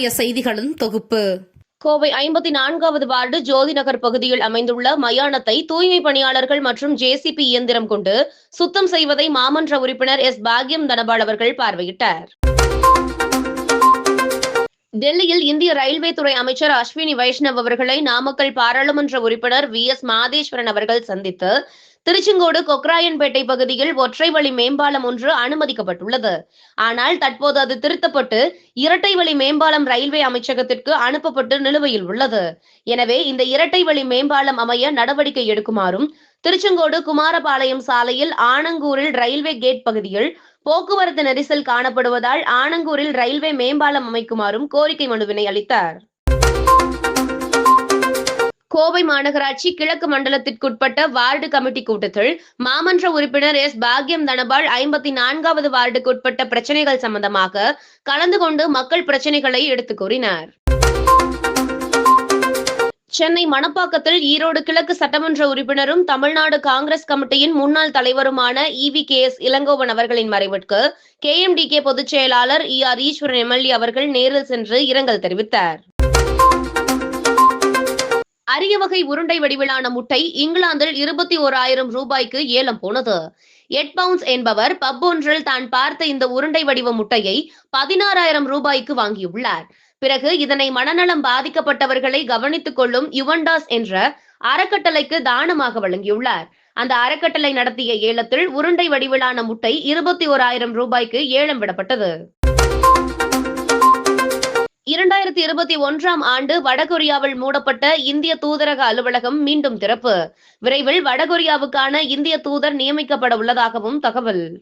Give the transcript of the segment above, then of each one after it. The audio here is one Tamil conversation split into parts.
இன்றைய செய்திகளின் தொகுப்பு. கோவை ஐம்பத்தி நான்காவது வார்டு ஜோதி நகர் பகுதியில் அமைந்துள்ள மயானத்தை தூய்மை பணியாளர்கள் மற்றும் ஜேசிபி இயந்திரம் கொண்டு சுத்தம் செய்வதை மாமன்ற உறுப்பினர் எஸ் பாக்யம் தனபால் அவர்கள் பார்வையிட்டார். டெல்லியில் இந்திய ரயில்வே துறை அமைச்சர் அஸ்வினி வைஷ்ணவ் அவர்களை நாமக்கல் பாராளுமன்ற உறுப்பினர் வி எஸ் மாதேஸ்வரன் அவர்கள் சந்தித்து திருச்செங்கோடு கொக்ராயன்பேட்டை பகுதியில் ஒற்றை வழி மேம்பாலம் ஒன்று அனுமதிக்கப்பட்டுள்ளது. ஆனால் தற்போது அது திருத்தப்பட்டு இரட்டை வழி மேம்பாலம் ரயில்வே அமைச்சகத்திற்கு அனுப்பப்பட்டு நிலுவையில் உள்ளது. எனவே இந்த இரட்டை வழி மேம்பாலம் அமைய நடவடிக்கை எடுக்குமாறும் திருச்செங்கோடு குமாரபாளையம் சாலையில் ஆனங்கூரில் ரயில்வே கேட் பகுதியில் போக்குவரத்து நெரிசல் காணப்படுவதால் ஆனங்கூரில் ரயில்வே மேம்பாலம் அமைக்குமாறும் கோரிக்கை மனுவினை அளித்தார். கோவை மாநகராட்சி கிழக்கு மண்டலத்திற்குட்பட்ட வார்டு கமிட்டி கூட்டத்தில் மாமன்ற உறுப்பினர் எஸ். பாக்யம் தனபால் ஐம்பத்தி நான்காவது வார்டுக்குட்பட்ட பிரச்சனைகள் சம்பந்தமாக கலந்து கொண்டு மக்கள் பிரச்சனைகளை எடுத்துக் கூறினார். சென்னை மணப்பாக்கத்தில் ஈரோடு கிழக்கு சட்டமன்ற உறுப்பினரும் தமிழ்நாடு காங்கிரஸ் கமிட்டியின் முன்னாள் தலைவருமான இவி கே எஸ் இளங்கோவன் அவர்களின் மறைவிற்கு கே எம் டி கே பொதுச் செயலாளர் இ ஆர் ஈஸ்வரன் எம்எல்ஏ அவர்கள் நேரில் சென்று இரங்கல் தெரிவித்தார். அரிய வகை உருண்டை வடிவிலான முட்டை இங்கிலாந்தில் இருபத்தி ஓராயிரம் ரூபாய்க்கு ஏலம் போனது. எட் பவுன்ஸ் என்பவர் பப் ஒன்றில் தான் பார்த்த இந்த உருண்டை வடிவ முட்டையை பதினாறாயிரம் ரூபாய்க்கு வாங்கியுள்ளார். பிறகு இதனை மனநலம் பாதிக்கப்பட்டவர்களை கவனித்துக் கொள்ளும் யுவன்டாஸ் என்ற அறக்கட்டளைக்கு தானமாக வழங்கியுள்ளார். அந்த அறக்கட்டளை நடத்திய ஏலத்தில் உருண்டை வடிவிலான முட்டை இருபத்தி ஓராயிரம் ரூபாய்க்கு ஏலம் விடப்பட்டது. இரண்டாயிரத்தி இருபத்தி ஒன்றாம் ஆண்டு வடகொரியாவில் மூடப்பட்ட இந்திய தூதரக அலுவலகம் மீண்டும் திறப்பு. விரைவில் வடகொரியாவுக்கான இந்திய தூதர் நியமிக்கப்பட உள்ளதாகவும் தகவல்.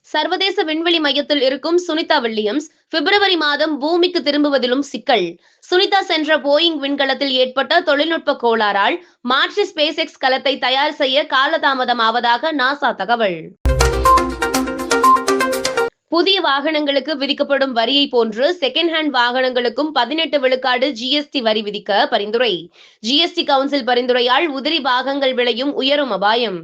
சர்வதேச விண்வெளி மையத்தில் இருக்கும் சுனிதா வில்லியம்ஸ் பிப்ரவரி மாதம் பூமிக்கு திரும்புவதிலும் சிக்கல். சுனிதா சென்ற போயிங் விண்கலத்தில் ஏற்பட்ட தொழில்நுட்ப கோளாறால் மார்ச் ஸ்பேஸ் எக்ஸ் கலத்தை தயார் செய்ய காலதாமதம் ஆவதாக நாசா தகவல். புதிய வாகனங்களுக்கு விதிக்கப்படும் வரியை போன்று செகண்ட் ஹேண்ட் வாகனங்களுக்கும் பதினெட்டு விழுக்காடு ஜிஎஸ்டி வரி விதிக்க பரிந்துரை. ஜிஎஸ்டி கவுன்சில் பரிந்துரையால் உதிரி பாகங்கள் விலையும் உயரும் அபாயம்.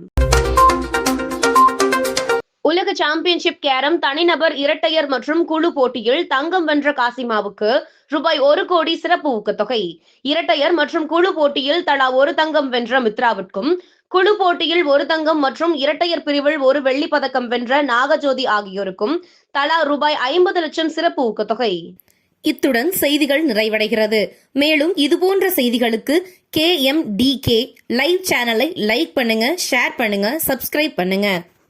உலக சாம்பியன்ஷிப் கேரம் தனிநபர் இரட்டையர் மற்றும் குழு போட்டியில் தங்கம் வென்ற காசிமாவுக்கு ரூபாய் ஒரு கோடி சிறப்பு ஊக்கத்தொகை. இரட்டையர் மற்றும் குழு போட்டியில் தலா ஒரு தங்கம் வென்ற மித்ராவிற்கும் குழு போட்டியில் ஒரு தங்கம் மற்றும் இரட்டையர் பிரிவில் ஒரு வெள்ளி பதக்கம் வென்ற நாகஜோதி ஆகியோருக்கும் தலா ரூபாய் ஐம்பது லட்சம் சிறப்பு ஊக்கத்தொகை. இத்துடன் செய்திகள் நிறைவடைகிறது. மேலும் இதுபோன்ற செய்திகளுக்கு K M D K live சேனலை லைக் பண்ணுங்க ஷேர் பண்ணுங்க சப்ஸ்கிரைப் பண்ணுங்க.